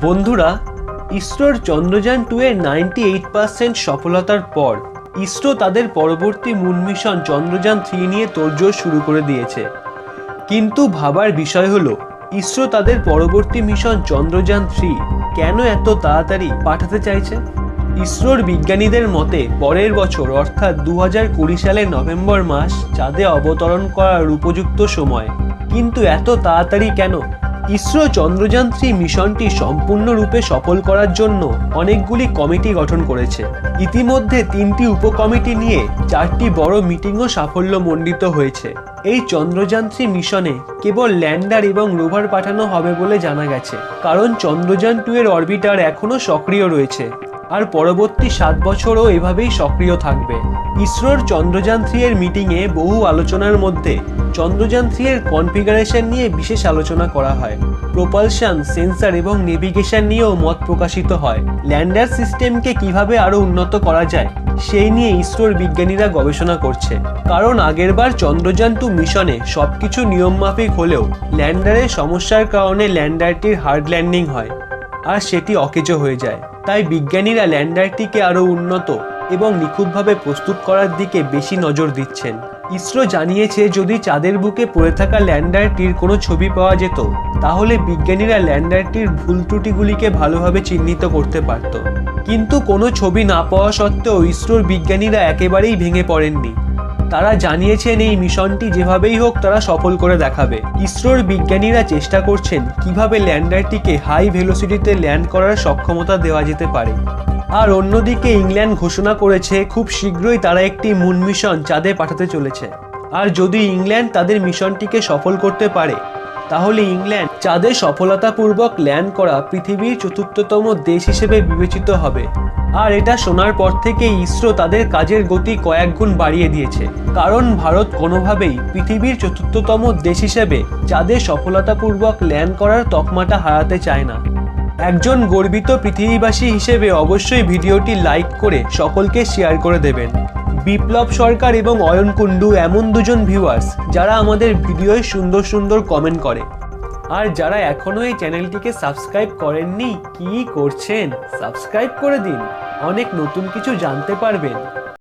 বন্ধুরা ইসরোর চন্দ্রযান টু এর নাইনটি এইট পার্সেন্ট সফলতার পর ইসরো তাদের পরবর্তী মুন মিশন চন্দ্রযান থ্রি নিয়ে তোড়জোড় শুরু করে দিয়েছে। কিন্তু ভাবার বিষয় হলো ইসরো তাদের পরবর্তী মিশন চন্দ্রযান থ্রি কেন এত তাড়াতাড়ি পাঠাতে চাইছে? ইসরোর বিজ্ঞানীদের মতে, পরের বছর, অর্থাৎ দু হাজার কুড়ি সালের নভেম্বর মাস, চাঁদে অবতরণ করার উপযুক্ত সময়। কিন্তু এত তাড়াতাড়ি কেন? ইসরো চন্দ্রযান থ্রি মিশনটি সম্পূর্ণরূপে সফল করার জন্য অনেকগুলি কমিটি গঠন করেছে। ইতিমধ্যে তিনটি উপকমিটি নিয়ে চারটি বড় মিটিংও সাফল্যমণ্ডিত হয়েছে। এই চন্দ্রযান থ্রি মিশনে কেবল ল্যান্ডার এবং রোভার পাঠানো হবে বলে জানা গেছে। কারণ চন্দ্রযান টু এর অরবিটার এখনও সক্রিয় রয়েছে। আর পরবর্তী সাত বছরও এভাবেই সক্রিয় থাকবে। ইসরোর চন্দ্রযান থ্রি এর মিটিংয়ে বহু আলোচনার মধ্যে চন্দ্রযান থ্রি এর কনফিগারেশন নিয়ে বিশেষ আলোচনা করা হয়। প্রোপালশন, সেন্সার এবং নেভিগেশন নিয়েও মত প্রকাশিত হয়। ল্যান্ডার সিস্টেমকে কীভাবে আরও উন্নত করা যায়, সেই নিয়ে ইসরোর বিজ্ঞানীরা গবেষণা করছে। কারণ আগেরবার চন্দ্রযান টু মিশনে সবকিছু নিয়মমাফিক হলেও ল্যান্ডারের সমস্যার কারণে ল্যান্ডারটির হার্ড ল্যান্ডিং হয়, আর সেটি অকেজো হয়ে যায়। তাই বিজ্ঞানীরা ল্যান্ডারটিকে আরও উন্নত এবং নিখুঁতভাবে প্রস্তুত করার দিকে বেশি নজর দিচ্ছেন। ইসরো জানিয়েছে, যদি চাঁদের বুকে পড়ে থাকা ল্যান্ডারটির কোনো ছবি পাওয়া যেত, তাহলে বিজ্ঞানীরা ল্যান্ডারটির ভুল ত্রুটিগুলিকে ভালোভাবে চিহ্নিত করতে পারত। কিন্তু কোনো ছবি না পাওয়া সত্ত্বেও ইসরোর বিজ্ঞানীরা একেবারেই ভেঙে পড়েননি। তারা জানিয়েছেন, এই মিশনটি যেভাবেই হোক তারা সফল করে দেখাবে। ইসরোর বিজ্ঞানীরা চেষ্টা করছেন, কীভাবে ল্যান্ডারটিকে হাই ভেলোসিটিতে ল্যান্ড করার সক্ষমতা দেওয়া যেতে পারে। আর অন্যদিকে ইংল্যান্ড ঘোষণা করেছে, খুব শীঘ্রই তারা একটি মুন মিশন চাঁদে পাঠাতে চলেছে। আর যদি ইংল্যান্ড তাদের মিশনটিকে সফল করতে পারে, তাহলে ইংল্যান্ড চাঁদে সফলতাপূর্বক ল্যান্ড করা পৃথিবীর চতুর্থতম দেশ হিসেবে বিবেচিত হবে। আর এটা শোনার পর থেকে ইসরো তাদের কাজের গতি কয়েক গুণ বাড়িয়ে দিয়েছে। কারণ ভারত কোনোভাবেই পৃথিবীর চতুর্থতম দেশ হিসেবে চাঁদে সফলতাপূর্বক ল্যান্ড করার তকমাটা হারাতে চায় না। একজন গর্বিত পৃথিবীবাসী হিসেবে অবশ্যই ভিডিওটি লাইক করে সকলকে শেয়ার করে দেবেন। বিপ্লব সরকার এবং অয়ন কুণ্ডু এমন দুজন ভিউয়ার্স যারা আমাদের ভিডিওয় সুন্দর সুন্দর কমেন্ট করে। আর যারা এখনও এই চ্যানেলটিকে সাবস্ক্রাইব করেননি, কি করছেন? সাবস্ক্রাইব করে দিন। অনেক নতুন কিছু জানতে পারবেন।